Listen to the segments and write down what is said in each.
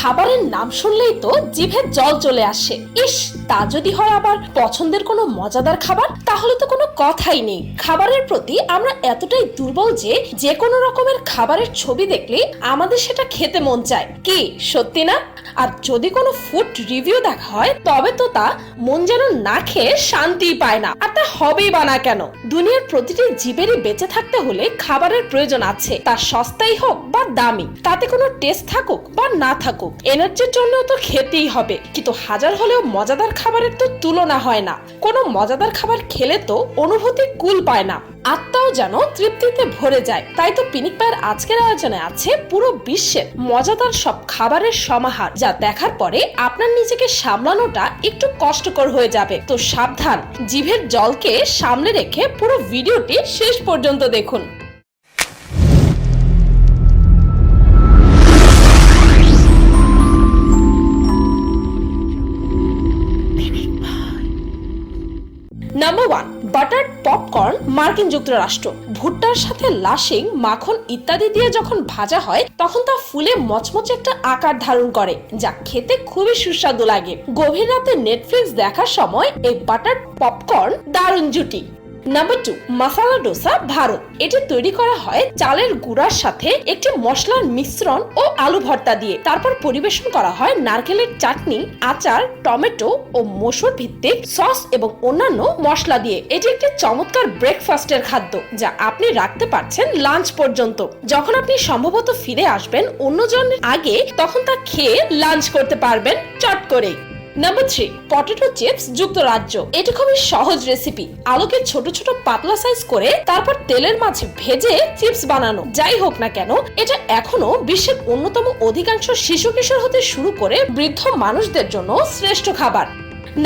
খাবারের নাম শুনলেই তো জিভে জল চলে আসে। ইস, তা যদি হয় আবার পছন্দের কোনো মজাদার খাবার? তাহলে তো কোনো কথাই নেই। খাবারের প্রতি আমরা এতটাই দুর্বল যে যে কোনো রকমের খাবারের ছবি দেখলে আমাদের সেটা খেতে মন চায়। কি, সত্যি না? আর যদি কোনো ফুড রিভিউ দেখা হয়, তবে তো তা মন যেন না খেয়ে শান্তি পায় না। আর তা হবেই বা না কেন? দুনিয়ার প্রতিটি জীবেরই বেঁচে থাকতে হলে খাবারের প্রয়োজন আছে। তা সস্তাই হোক বা দামি, তাতে কোনো টেস্ট থাকুক বা না থাকুক এনার্জির জন্য তো খেতেই হবে, কিন্তু হাজার হলেও মজাদার খাবারের তো তুলনা হয় না। কোনো মজাদার খাবার খেলে তো অনুভূতি কুল পায় না। আত্মাও যেন তৃপ্তিতে ভরে যায়। তাই তো পিনিক পায়ের আজকের আয়োজনে আছে পুরো বিশ্বের মজাদার সব খাবারের সমাহার, যা দেখার পরে আপনার নিজেকে সামলানোটা একটু কষ্টকর হয়ে যাবে। তো সাবধান, জিভের জলকে সামনে রেখে পুরো ভিডিওটি শেষ পর্যন্ত দেখুন। বাটার পপকর্ন মার্কিন যুক্তরাষ্ট্র। ভুট্টার সাথে লাশিং মাখন ইত্যাদি দিয়ে যখন ভাজা হয়, তখন তা ফুলে মচমচে একটা আকার ধারণ করে, যা খেতে খুবই সুস্বাদু লাগে। গভীর রাতে নেটফ্লিক্স দেখার সময় এই বাটার পপকর্ন দারুণ জুটি। নাম্বার টু মাসালা ডোসা ভারত এটি তৈরি করা হয় চালের গুঁড়ার সাথে একটি মশলার মিশ্রণ ও আলু ভর্তা দিয়ে। তারপর পরিবেশন করা হয় নারকেলের চাটনি, আচার, টমেটো ও মসুর ভিত্তিক সস এবং অন্যান্য মশলা দিয়ে। এটি একটি চমৎকার ব্রেকফাস্টের খাদ্য, যা আপনি রাখতে পারছেন লাঞ্চ পর্যন্ত। যখন আপনি সম্ভবত ফিরে আসবেন অন্যজনের আগে, তখন তা খেয়ে লাঞ্চ করতে পারবেন চট করেই। নাম্বার থ্রি পটেটো চিপস যুক্তরাজ্য। এটি খুবই সহজ রেসিপি আলুকে ছোট ছোট পাতলা সাইজ করে তারপর তেলের মাঝে ভেজে চিপস বানানো। যাই হোক না কেন, এটা এখনও বিশ্বের অন্যতম অধিকাংশ শিশু কিশোর হতে শুরু করে বৃদ্ধ মানুষদের জন্য শ্রেষ্ঠ খাবার।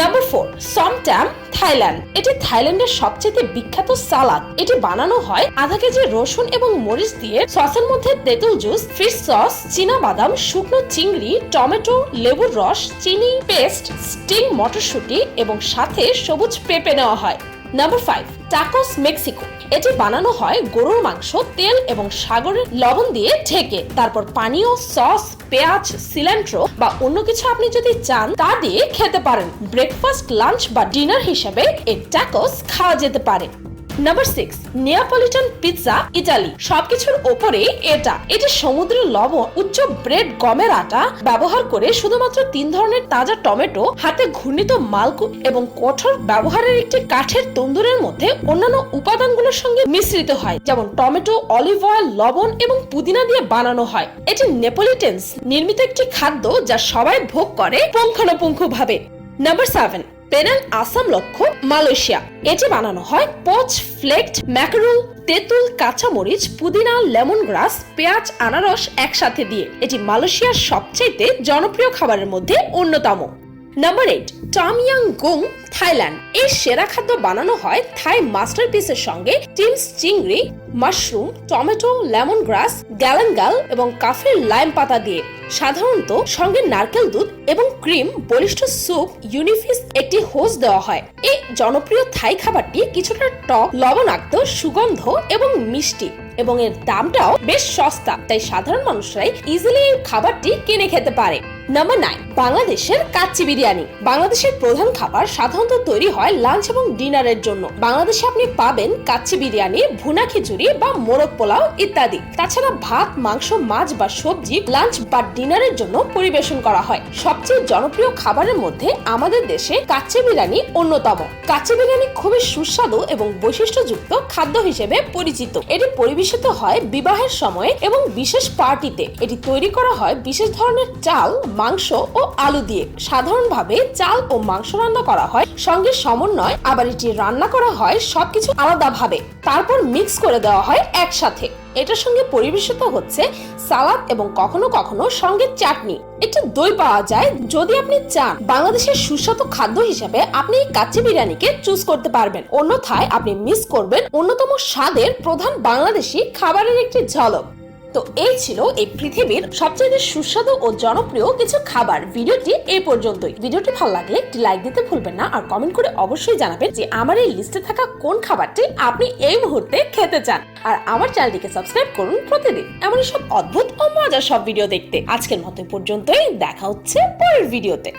নাম্বার ফোর সমট্যাম থাইল্যান্ড এটি থাইল্যান্ডের সবচেয়ে বিখ্যাত সালাদ। এটি বানানো হয় আধা কেজি রসুন এবং মরিচ দিয়ে। সসের মধ্যে তেঁতুল জুস ফিশ সস চীনা বাদাম, শুকনো চিংড়ি, টমেটো, লেবুর রস, চিনি পেস্ট স্টিং মটরশুঁটি এবং সাথে সবুজ পেঁপে নেওয়া হয়। নাম্বার ফাইভ টাকোস মেক্সিকো এটি বানানো হয় গরুর মাংস, তেল এবং সাগরের লবণ দিয়ে ঢেকে। তারপর পানীয়, সস, পেঁয়াজ সিলেন্ট্রো বা অন্য কিছু আপনি যদি চান, তা দিয়ে খেতে পারেন। ব্রেকফাস্ট লাঞ্চ বা ডিনার হিসেবে এই টাকোস খাওয়া যেতে পারে। Number six Neapolitan pizza Italy সবকিছুর ওপরে এটা। এটি সমুদ্রের লবণ, উচ্চ ব্রেড গমের আটা ব্যবহার করে শুধুমাত্র তিন ধরনের তাজা টমেটো, হাতে ঘূর্ণিত মালকু এবং কঠোর ব্যবহারের একটি কাঠের তন্দুরের মধ্যে অন্যান্য উপাদানগুলোর সঙ্গে মিশ্রিত হয়, যেমন টমেটো অলিভ অয়েল লবণ এবং পুদিনা দিয়ে বানানো হয়। এটি নেপোলিটেন্স নির্মিত একটি খাদ্য যা সবাই ভোগ করে পুঙ্খানুপুঙ্খ ভাবে নাম্বার সেভেন পেনাং আসাম লক্ষ্য, মালয়েশিয়া। এটি বানানো হয় পচ ফ্লেক্ট ম্যাকারুল, তেঁতুল, কাঁচামরিচ, পুদিনা, লেমন গ্রাস, পেঁয়াজ, আনারস একসাথে দিয়ে। এটি মালয়েশিয়ার সবচেয়ে জনপ্রিয় খাবারের মধ্যে অন্যতম। Number eight tom yum goong Thailand এই সেরা খাদ্য বানানো হয় থাই মাস্টার মাস্টারপিসের সঙ্গে টিমস চিংড়ি, mushroom, tomato, lemon grass galangal এবং কাফের লাইম পাতা দিয়ে। সাধারণত সঙ্গে নারকেল দুধ এবং ক্রিম, বলিষ্ঠ স্যুপ, ইউনিফিস একটি হোস দেওয়া হয়। এই জনপ্রিয় থাই খাবারটি কিছুটা টক, লবণাক্ত, সুগন্ধ এবং মিষ্টি এবং এর দামটাও বেশ সস্তা, তাই সাধারণ মানুষরাই ইজিলি এই খাবারটি কিনে খেতে পারে। নাম্বার নাইন বাংলাদেশের কাচ্চি বিরিয়ানি। বাংলাদেশের প্রধান খাবার সাধারণত তৈরি হয় লাঞ্চ এবং ডিনারের জন্য। বাংলাদেশে আপনি পাবেন কাচ্চি বিরিয়ানি, ভুনা খিচুড়ি বা মোরগ পোলাও ইত্যাদি। তাছাড়া ভাত, মাংস, মাছ বা সবজি লাঞ্চ বা ডিনারের জন্য পরিবেশন করা হয়। সবচেয়ে জনপ্রিয় খাবারের মধ্যে আমাদের দেশে কাচ্চি বিরিয়ানি অন্যতম। কাচ্চি বিরিয়ানি খুবই সুস্বাদু এবং বৈশিষ্ট্যযুক্ত খাদ্য হিসেবে পরিচিত। এটি পরিবেশিত হয় বিবাহের সময়ে এবং বিশেষ পার্টিতে। এটি তৈরি করা হয় বিশেষ ধরনের চাল, মাংস ও আলু দিয়ে। সাধারণভাবে চাল ও মাংস রান্না করা হয়, সঙ্গে সমন্বয়। আবার এটি রান্না করা হয় সবকিছু আলাদাভাবে। তারপর মিক্স করে দেওয়া হয় একসাথে। এটার সঙ্গে পরিবেশিত হচ্ছে সালাদ এবং কখনো কখনো সঙ্গে চাটনি। একটু দই পাওয়া যায়, যদি আপনি চান বাংলাদেশের সুস্বাদু খাদ্য হিসেবে আপনি এই কাচ্চি বিরিয়ানিকে চুজ করতে পারবেন। অন্যথায় আপনি মিস করবেন অন্যতম স্বাদের প্রধান বাংলাদেশি খাবারের একটি ঝলক। তো এই ছিল এই পৃথিবীর সবচেয়ে সুস্বাদু ও জনপ্রিয় কিছু খাবার। ভিডিওটি এই পর্যন্তই। ভিডিওটি ভালো লাগলে একটি লাইক দিতে ভুলবেন না আর কমেন্ট করে অবশ্যই জানাবেন যে আমার এই লিস্টে থাকা কোন খাবারটি আপনি এই মুহূর্তে খেতে চান। আর আমার চ্যানেলটিকে সাবস্ক্রাইব করুন প্রতিদিন। এমনই সব অদ্ভুত ও মজার সব ভিডিও দেখতে। আজকের মতো পর্যন্তই। দেখা হচ্ছে পরের ভিডিওতে